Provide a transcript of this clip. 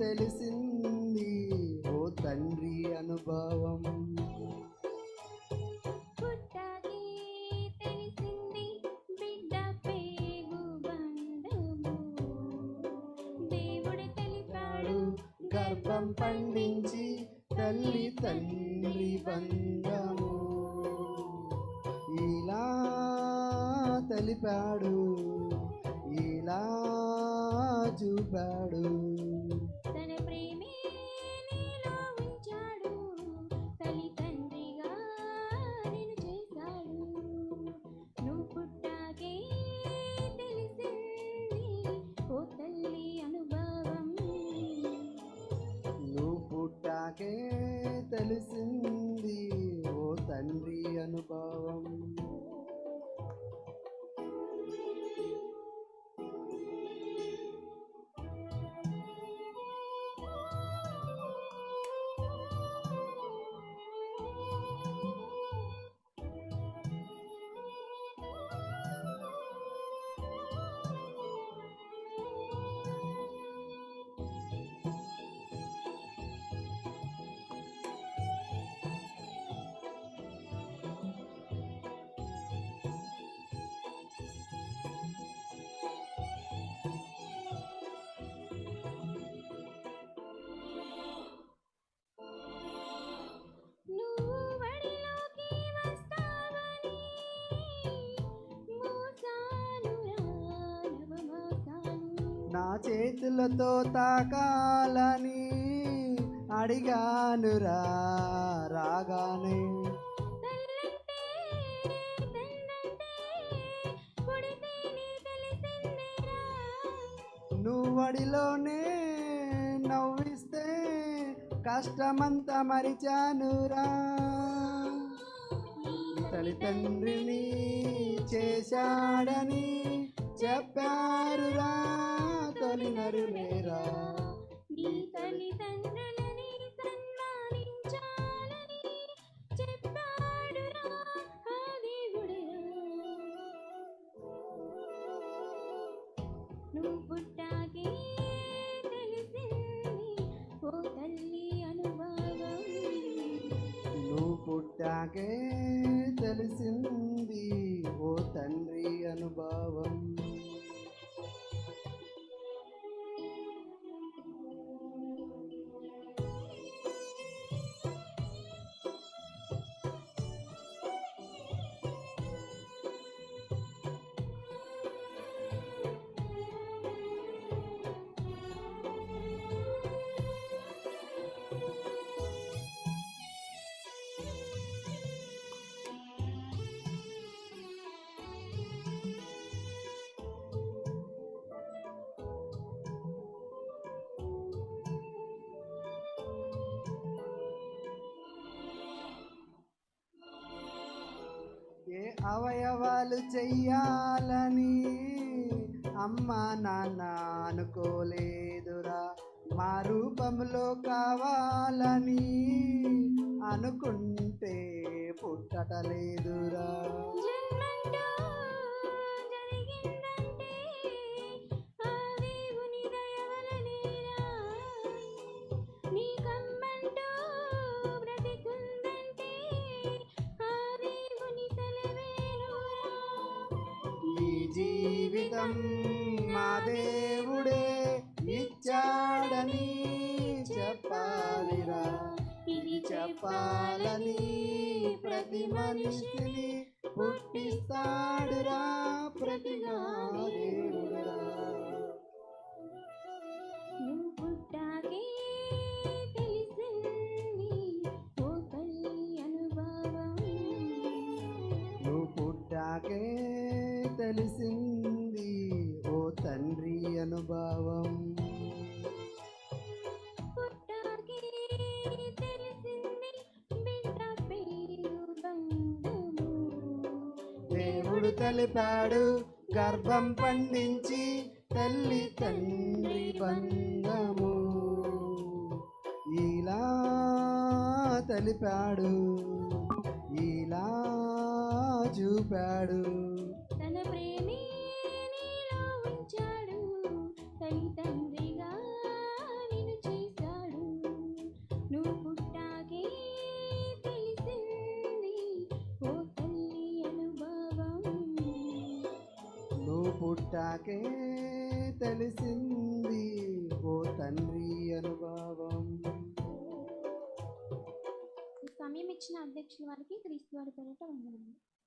తెలిసింది. ఓ తండ్రి అనుభవం. గర్భం పండించి తల్లి తండ్రి బంధము. ఇలా తెలిపాడు. ఇలా చూపాడు. తన ప్రేమే నీలో ఉంచాడు. తల్లి తండ్రిగా నేను చేశాడు. నువ్వు పుట్టాకే తెలిసింది ఓ తల్లి అనుభవం. నువ్వు పుట్టాకే తెలిసింది ఓ తండ్రి అనుభవం. నా చేతులతో తాకాలని అడిగానురా రాగానే. నువ్వడిలోనే నవ్విస్తే కష్టమంతా మరిచానురా. తల్లిదండ్రిని చేశాడని చెప్పారురా తొలి నరులేరా నీ తల్లిదండ్రులని సన్మానించాలని చెప్పాడురా ఆ దేవుడురా నువ్వు పుట్టాకే తెలిసింది ఓ తల్లి అనుభవం. నువ్వు పుట్టాకే తెలిసింది ఓ తండ్రి అనుభవం. అవయవాలు చెయ్యాలని అమ్మ నాన్న అనుకోలేదురా. మా రూపంలో కావాలని అనుకుంటే పుట్టటలేదురా. జీవితం మా దేవుడే ఇచ్చాడని చెప్పాలిరా. ఇది చెప్పాలని ప్రతి మనిషిని పుట్టిస్తాడురా ప్రతిగా దేవుడురా నువ్వు తెలిపాడు గర్భం పండించి తల్లి తండ్రి బంధము. ఇలా తెలిపాడు. ఇలా చూపాడు. పుట్టాకే తెలిసింది ఓ తండ్రి అనుభవం. సమయం ఇచ్చిన అధ్యక్షుల వారికి క్రీస్తు వారి పేరిట వందనాలు.